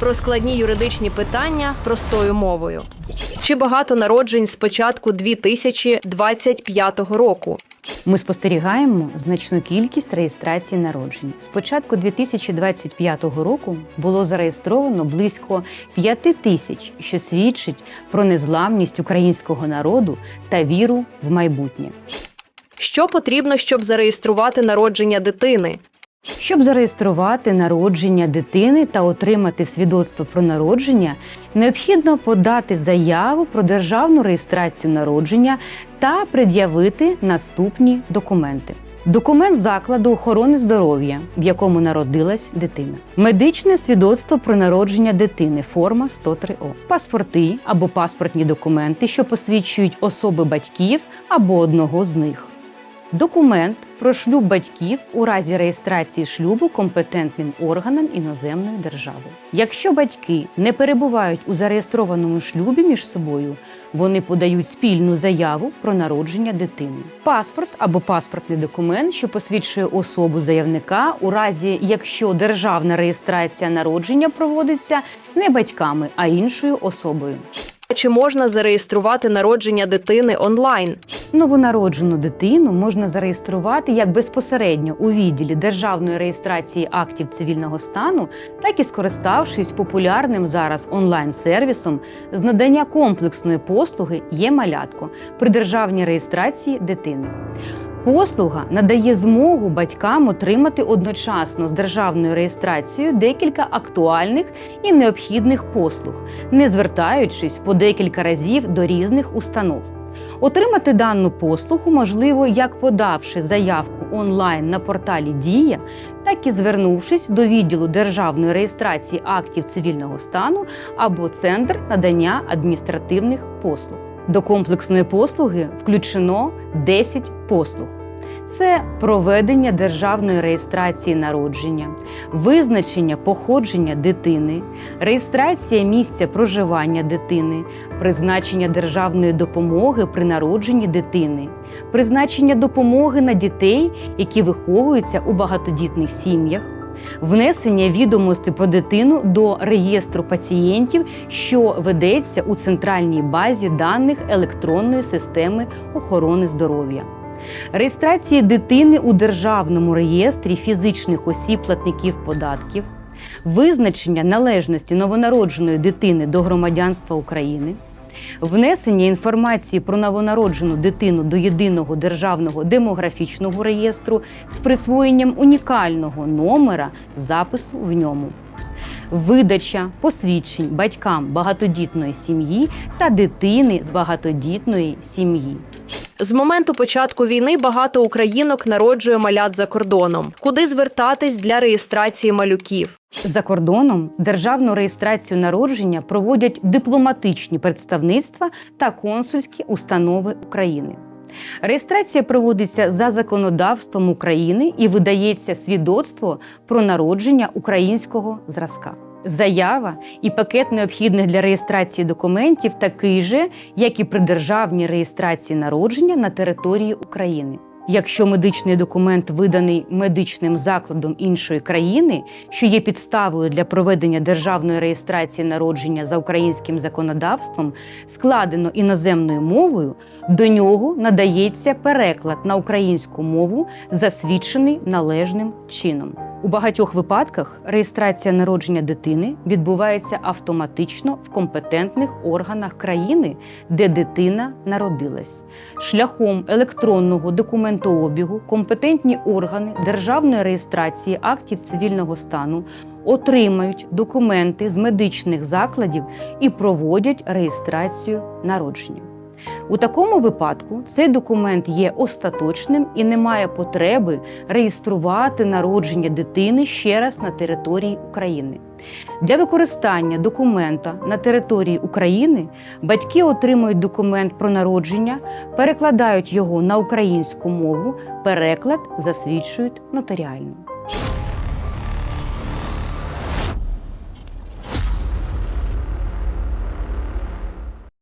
про складні юридичні питання простою мовою. Чи багато народжень з початку 2025 року? Ми спостерігаємо значну кількість реєстрацій народжень. З початку 2025 року було зареєстровано близько 5 тисяч, що свідчить про незламність українського народу та віру в майбутнє. Що потрібно, щоб зареєструвати народження дитини? Щоб зареєструвати народження дитини та отримати свідоцтво про народження, необхідно подати заяву про державну реєстрацію народження та пред'явити наступні документи. Документ закладу охорони здоров'я, в якому народилась дитина, медичне свідоцтво про народження дитини, форма 103О, паспорти або паспортні документи, що посвідчують особи батьків або одного з них. Документ про шлюб батьків у разі реєстрації шлюбу компетентним органам іноземної держави. Якщо батьки не перебувають у зареєстрованому шлюбі між собою, вони подають спільну заяву про народження дитини. Паспорт або паспортний документ, що посвідчує особу заявника, у разі якщо державна реєстрація народження проводиться не батьками, а іншою особою. Чи можна зареєструвати народження дитини онлайн? Новонароджену дитину можна зареєструвати як безпосередньо у відділі державної реєстрації актів цивільного стану, так і скориставшись популярним зараз онлайн-сервісом з надання комплексної послуги є малятко при державній реєстрації дитини. Послуга надає змогу батькам отримати одночасно з державною реєстрацією декілька актуальних і необхідних послуг, не звертаючись по декілька разів до різних установ. Отримати дану послугу можливо як подавши заявку онлайн на порталі Дія, так і звернувшись до відділу державної реєстрації актів цивільного стану або центр надання адміністративних послуг. До комплексної послуги включено 10 послуг. Це проведення державної реєстрації народження, визначення походження дитини, реєстрація місця проживання дитини, призначення державної допомоги при народженні дитини, призначення допомоги на дітей, які виховуються у багатодітних сім'ях. Внесення відомостей про дитину до реєстру пацієнтів, що ведеться у центральній базі даних електронної системи охорони здоров'я. Реєстрації дитини у державному реєстрі фізичних осіб платників податків, визначення належності новонародженої дитини до громадянства України, внесення інформації про новонароджену дитину до єдиного державного демографічного реєстру з присвоєнням унікального номера запису в ньому. Видача посвідчень батькам багатодітної сім'ї та дитини з багатодітної сім'ї. З моменту початку війни багато українок народжує малят за кордоном. Куди звертатись для реєстрації малюків? За кордоном державну реєстрацію народження проводять дипломатичні представництва та консульські установи України. Реєстрація проводиться за законодавством України і видається свідоцтво про народження українського зразка. Заява і пакет необхідних для реєстрації документів такий же, як і при державній реєстрації народження на території України. Якщо медичний документ виданий медичним закладом іншої країни, що є підставою для проведення державної реєстрації народження за українським законодавством, складено іноземною мовою, до нього надається переклад на українську мову, засвідчений належним чином. У багатьох випадках реєстрація народження дитини відбувається автоматично в компетентних органах країни, де дитина народилась. Шляхом електронного документообігу компетентні органи державної реєстрації актів цивільного стану отримають документи з медичних закладів і проводять реєстрацію народження. У такому випадку цей документ є остаточним і немає потреби реєструвати народження дитини ще раз на території України. Для використання документа на території України батьки отримують документ про народження, перекладають його на українську мову, переклад засвідчують нотаріально.